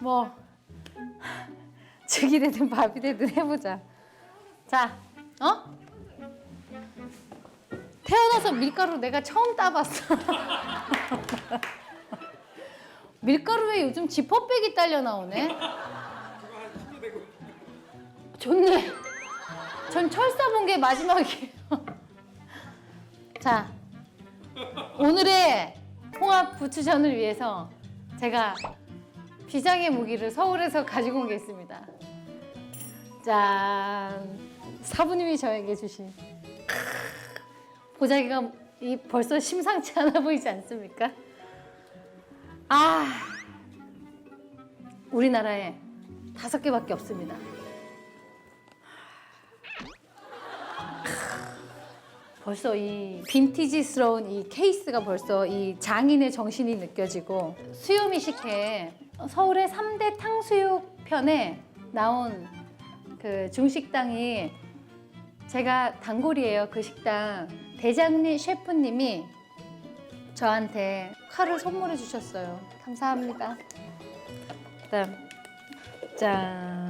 뭐 죽이 되든 밥이 되든 해보자. 자, 어? 태어나서 밀가루 내가 처음 따봤어. 밀가루에 요즘 지퍼백이 딸려 나오네. 좋네. 전 철사 본 게 마지막이에요. 자, 오늘의 홍합 부추전을 위해서 제가 비장의 무기를 서울에서 가지고 온 게 있습니다. 짠! 사부님이 저에게 주신 보자기가 이 벌써 심상치 않아 보이지 않습니까? 아, 우리나라에 다섯 개밖에 없습니다. 벌써 이 빈티지스러운 이 케이스가 벌써 이 장인의 정신이 느껴지고 수요미 식회 서울의 3대 탕수육 편에 나온 그 중식당이 제가 단골이에요 그 식당. 대장리 셰프님이 저한테 칼을 선물해 주셨어요. 감사합니다. 짠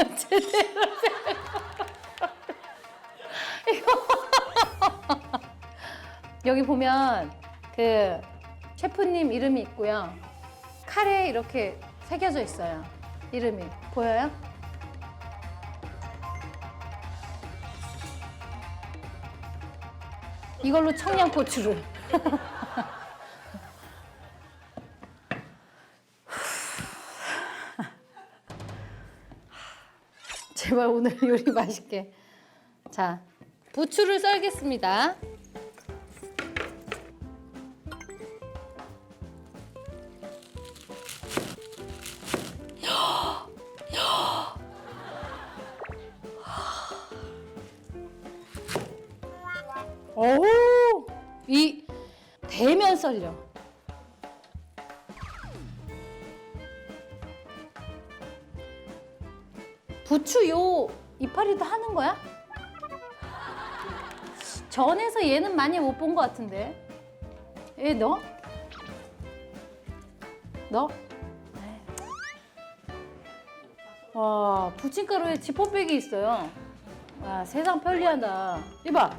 여기 보면 그 셰프님 이름이 있고요. 칼에 이렇게 새겨져 있어요. 이름이 보여요? 이걸로 청양고추를. 제발 오늘 요리 맛있게. 자, 부추를 썰겠습니다. 오, 이 대면 썰려. 부추 요 이파리도 하는 거야? 전에서 얘는 많이 못 본 것 같은데. 얘 너? 너? 에이. 와, 부침가루에 지퍼백이 있어요. 와, 세상 편리하다. 이봐.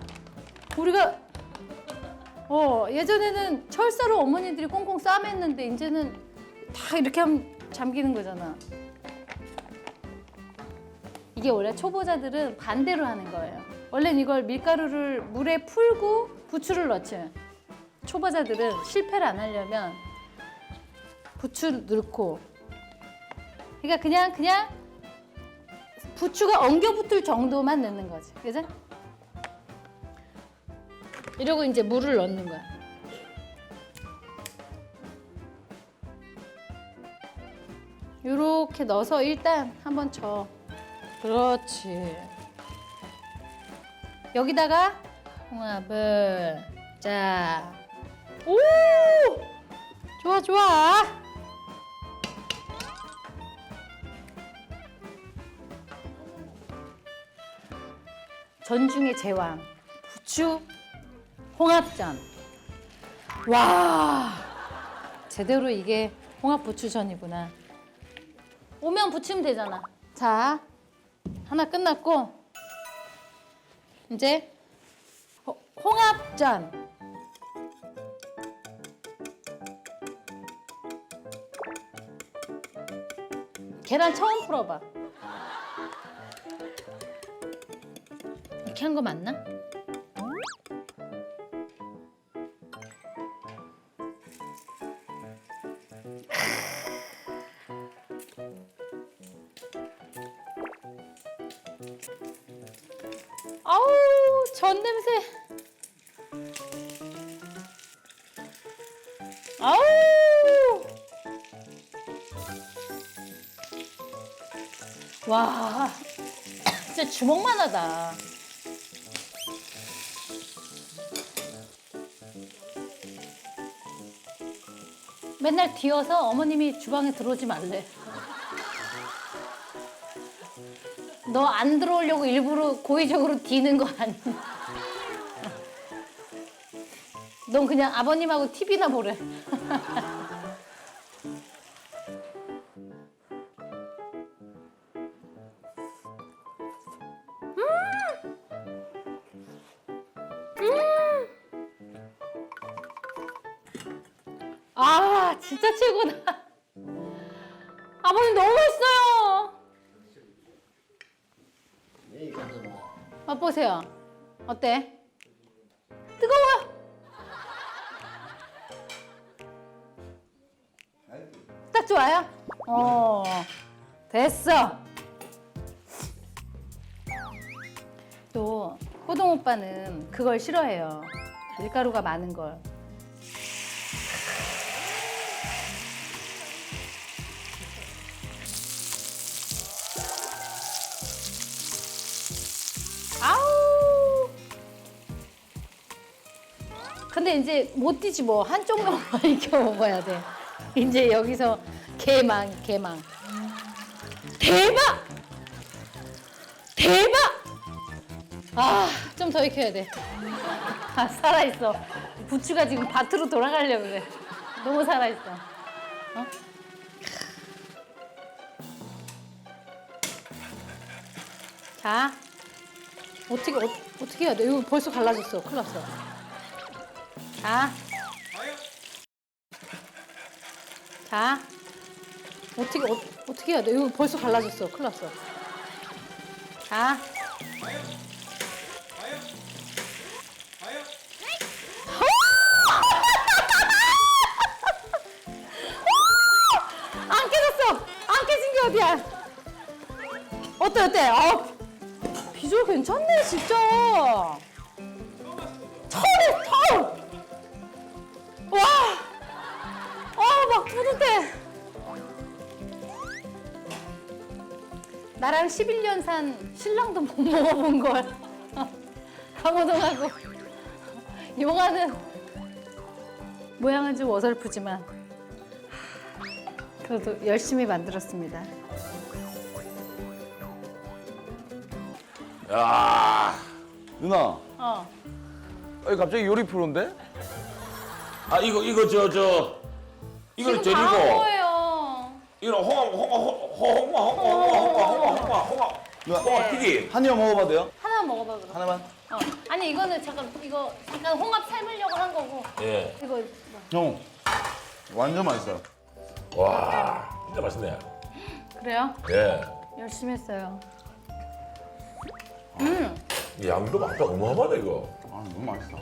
우리가 어 예전에는 철사로 어머니들이 꽁꽁 싸맸는데 이제는 다 이렇게 하면 잠기는 거잖아. 이게 원래 초보자들은 반대로 하는 거예요. 원래는 이걸 밀가루를 물에 풀고 부추를 넣지. 초보자들은 실패를 안 하려면 부추 넣고 그러니까 그냥 그냥 부추가 엉겨 붙을 정도만 넣는 거지. 그죠? 이러고 이제 물을 넣는 거야. 이렇게 넣어서 일단 한번 쳐. 그렇지. 여기다가 홍합을 자. 오! 좋아 좋아. 전중의 제왕 부추 홍합전. 와, 제대로 이게 홍합 부추전이구나. 오면 부치면 되잖아. 자, 하나 끝났고 이제 호- 홍합전. 계란 처음 풀어봐. 이렇게 한 거 맞나? 아우 전 냄새. 아우. 와, 진짜 주먹만 하다. 맨날 뒤어서 어머님이 주방에 들어오지 말래. 너 안 들어오려고 일부러 고의적으로 뒤는 거 아니야? 넌 그냥 아버님하고 TV나 보래. 아, 진짜 최고다. 아버님 너무 맛있어 맛보세요. 어때? 뜨거워. 딱 좋아요? 어, 됐어. 또 호동 오빠는 그걸 싫어해요. 밀가루가 많은 걸. 근데 이제 못 뛰지 뭐 한쪽만 익혀 먹어야 돼. 이제 여기서 개망 개망. 대박! 대박! 아, 좀 더 익혀야 돼. 아, 살아있어. 부추가 지금 밭으로 돌아가려고 그래. 너무 살아있어. 어? 자, 어떻게, 어, 어떻게 해야 돼? 이거 벌써 갈라졌어. 큰일 났어. 자. 자. 어떻게, 어, 어떻게 해야 돼? 이거 벌써 갈라졌어. 큰일 났어. 자. 안 깨졌어! 안 깨진 게 어디야? 어때, 어때? 어, 비주얼 괜찮네, 진짜. 와! 아, 막 뿌듯해. 나랑 11년 산 신랑도 못 먹어본 걸. 강호동하고 용화는 모양은 좀 어설프지만 그래도 열심히 만들었습니다. 야, 누나, 어. 아니 갑자기 요리 프로인데? 아 이거 이거 저 저 이걸 지금 다한 절이고 거예요. 이거 홍합 홍합 홍합 홍합 홍합 홍합 홍합 홍합 홍합 누나, 홍합 튀김. 한 입 먹어봐도 돼요? 하나 먹어봐 그럼. 하나만? 어. 아니 이거는 잠깐 이거 잠깐 홍합 삶으려고 한 거고 예. 이거 뭐. 형, 완전 맛있어요. 와, 진짜 맛있네. 그래요? 예. 열심히 했어요. 이 양도 맛도 어마어마하다 이거. 아, 너무 맛있어.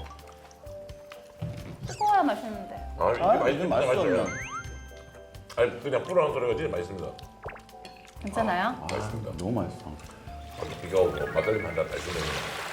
뜨거워야 맛있는데. 아, 이게 아, 맛있 이게 진짜 맛있어, 맛있어요. 그냥. 아니 그냥 뿌라는 소리가 진짜 맛있습니다. 괜찮아요? 맛있습니다. 너무 맛있어. 비가 오고 한잔 달시네. 아,